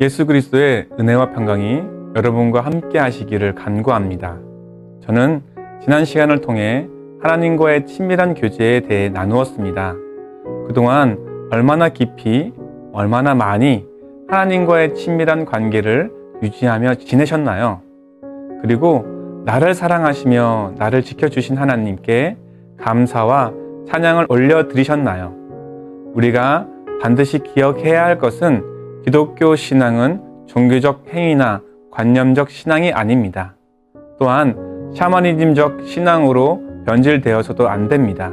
예수 그리스도의 은혜와 평강이 여러분과 함께 하시기를 간구합니다. 저는 지난 시간을 통해 하나님과의 친밀한 교제에 대해 나누었습니다. 그동안 얼마나 깊이, 얼마나 많이 하나님과의 친밀한 관계를 유지하며 지내셨나요? 그리고 나를 사랑하시며 나를 지켜주신 하나님께 감사와 찬양을 올려드리셨나요? 우리가 반드시 기억해야 할 것은 기독교 신앙은 종교적 행위나 관념적 신앙이 아닙니다. 또한 샤머니즘적 신앙으로 변질되어서도 안 됩니다.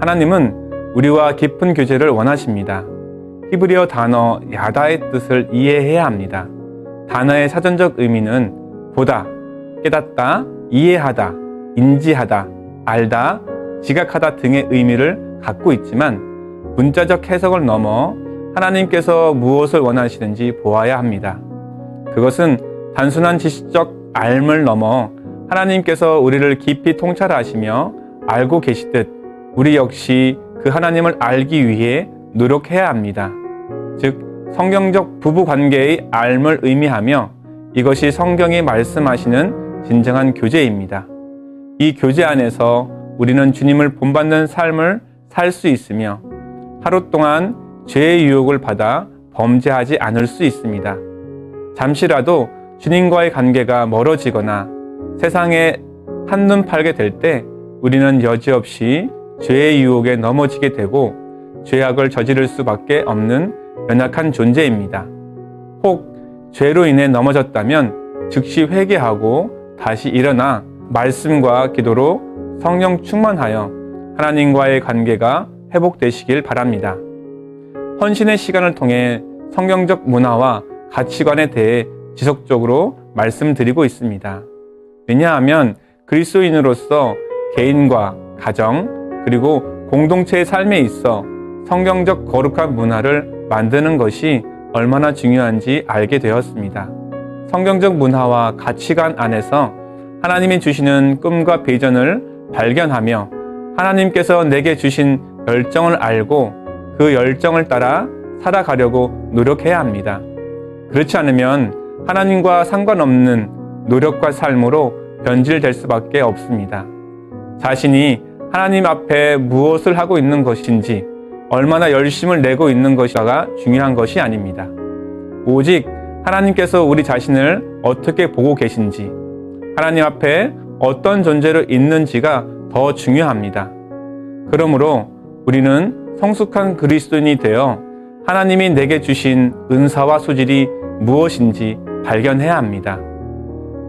하나님은 우리와 깊은 교제를 원하십니다. 히브리어 단어 야다의 뜻을 이해해야 합니다. 단어의 사전적 의미는 보다, 깨닫다, 이해하다, 인지하다, 알다, 지각하다 등의 의미를 갖고 있지만 문자적 해석을 넘어 하나님께서 무엇을 원하시는지 보아야 합니다. 그것은 단순한 지식적 알을 넘어 하나님께서 우리를 깊이 통찰하시며 알고 계시듯 우리 역시 그 하나님을 알기 위해 노력해야 합니다. 즉, 성경적 부부 관계의 알을 의미하며 이것이 성경이 말씀하시는 진정한 교제입니다. 이 교제 안에서 우리는 주님을 본받는 삶을 살 수 있으며 하루 동안 죄의 유혹을 받아 범죄하지 않을 수 있습니다. 잠시라도 주님과의 관계가 멀어지거나 세상에 한눈 팔게 될 때 우리는 여지없이 죄의 유혹에 넘어지게 되고 죄악을 저지를 수밖에 없는 연약한 존재입니다. 혹 죄로 인해 넘어졌다면 즉시 회개하고 다시 일어나 말씀과 기도로 성령 충만하여 하나님과의 관계가 회복되시길 바랍니다. 헌신의 시간을 통해 성경적 문화와 가치관에 대해 지속적으로 말씀드리고 있습니다. 왜냐하면 그리스도인으로서 개인과 가정 그리고 공동체의 삶에 있어 성경적 거룩한 문화를 만드는 것이 얼마나 중요한지 알게 되었습니다. 성경적 문화와 가치관 안에서 하나님이 주시는 꿈과 비전을 발견하며 하나님께서 내게 주신 열정을 알고 그 열정을 따라 살아가려고 노력해야 합니다. 그렇지 않으면 하나님과 상관없는 노력과 삶으로 변질될 수밖에 없습니다. 자신이 하나님 앞에 무엇을 하고 있는 것인지 얼마나 열심을 내고 있는 것이가 중요한 것이 아닙니다. 오직 하나님께서 우리 자신을 어떻게 보고 계신지, 하나님 앞에 어떤 존재로 있는지가 더 중요합니다. 그러므로 우리는 성숙한 그리스도인이 되어 하나님이 내게 주신 은사와 소질이 무엇인지 발견해야 합니다.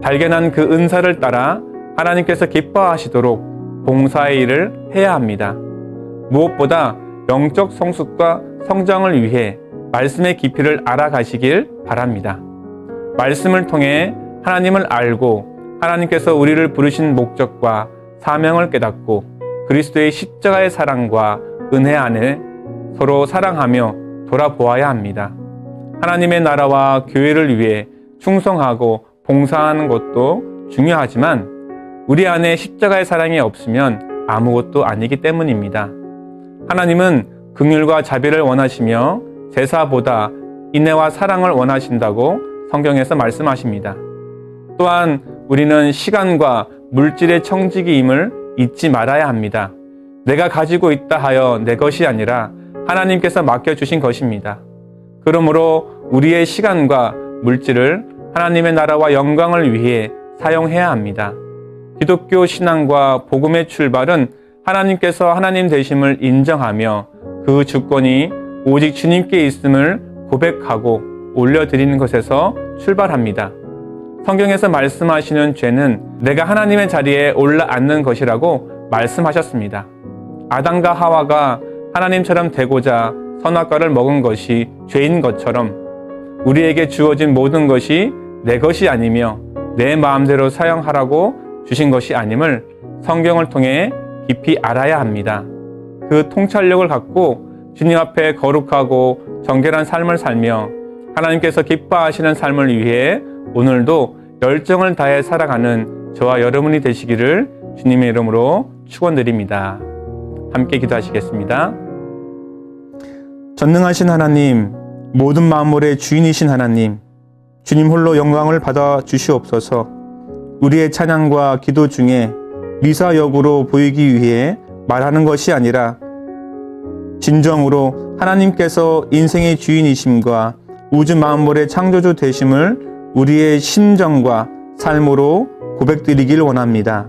발견한 그 은사를 따라 하나님께서 기뻐하시도록 봉사의 일을 해야 합니다. 무엇보다 영적 성숙과 성장을 위해 말씀의 깊이를 알아가시길 바랍니다. 말씀을 통해 하나님을 알고 하나님께서 우리를 부르신 목적과 사명을 깨닫고 그리스도의 십자가의 사랑과 은혜 안에 서로 사랑하며 돌아보아야 합니다. 하나님의 나라와 교회를 위해 충성하고 봉사하는 것도 중요하지만 우리 안에 십자가의 사랑이 없으면 아무것도 아니기 때문입니다. 하나님은 긍휼과 자비를 원하시며 제사보다 인애와 사랑을 원하신다고 성경에서 말씀하십니다. 또한 우리는 시간과 물질의 청지기임을 잊지 말아야 합니다. 내가 가지고 있다 하여 내 것이 아니라 하나님께서 맡겨주신 것입니다. 그러므로 우리의 시간과 물질을 하나님의 나라와 영광을 위해 사용해야 합니다. 기독교 신앙과 복음의 출발은 하나님께서 하나님 되심을 인정하며 그 주권이 오직 주님께 있음을 고백하고 올려드리는 것에서 출발합니다. 성경에서 말씀하시는 죄는 내가 하나님의 자리에 올라앉는 것이라고 말씀하셨습니다. 아담과 하와가 하나님처럼 되고자 선악과를 먹은 것이 죄인 것처럼 우리에게 주어진 모든 것이 내 것이 아니며 내 마음대로 사용하라고 주신 것이 아님을 성경을 통해 깊이 알아야 합니다. 그 통찰력을 갖고 주님 앞에 거룩하고 정결한 삶을 살며 하나님께서 기뻐하시는 삶을 위해 오늘도 열정을 다해 살아가는 저와 여러분이 되시기를 주님의 이름으로 축원드립니다. 함께 기도하시겠습니다. 전능하신 하나님, 모든 만물의 주인이신 하나님, 주님 홀로 영광을 받아 주시옵소서. 우리의 찬양과 기도 중에 미사 역으로 보이기 위해 말하는 것이 아니라 진정으로 하나님께서 인생의 주인이심과 우주 만물의 창조주 되심을 우리의 심정과 삶으로 고백드리길 원합니다.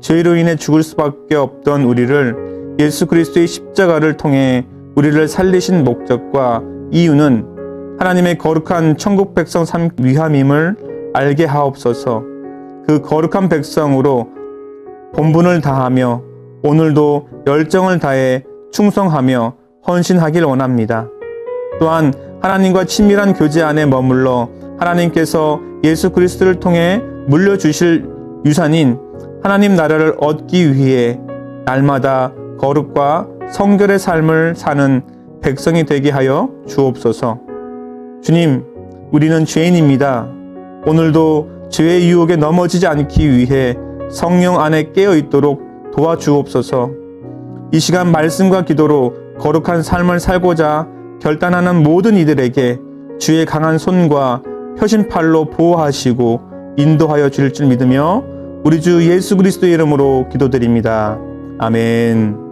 죄로 인해 죽을 수밖에 없던 우리를 예수 그리스도의 십자가를 통해 우리를 살리신 목적과 이유는 하나님의 거룩한 천국 백성 삼 위함임을 알게 하옵소서. 그 거룩한 백성으로 본분을 다하며 오늘도 열정을 다해 충성하며 헌신하길 원합니다. 또한 하나님과 친밀한 교제 안에 머물러 하나님께서 예수 그리스도를 통해 물려주실 유산인 하나님 나라를 얻기 위해 날마다 거룩과 성결의 삶을 사는 백성이 되게 하여 주옵소서. 주님, 우리는 죄인입니다. 오늘도 죄의 유혹에 넘어지지 않기 위해 성령 안에 깨어 있도록 도와주옵소서. 이 시간 말씀과 기도로 거룩한 삶을 살고자 결단하는 모든 이들에게 주의 강한 손과 표신팔로 보호하시고 인도하여 주실 줄 믿으며 우리 주 예수 그리스도의 이름으로 기도드립니다. 아멘.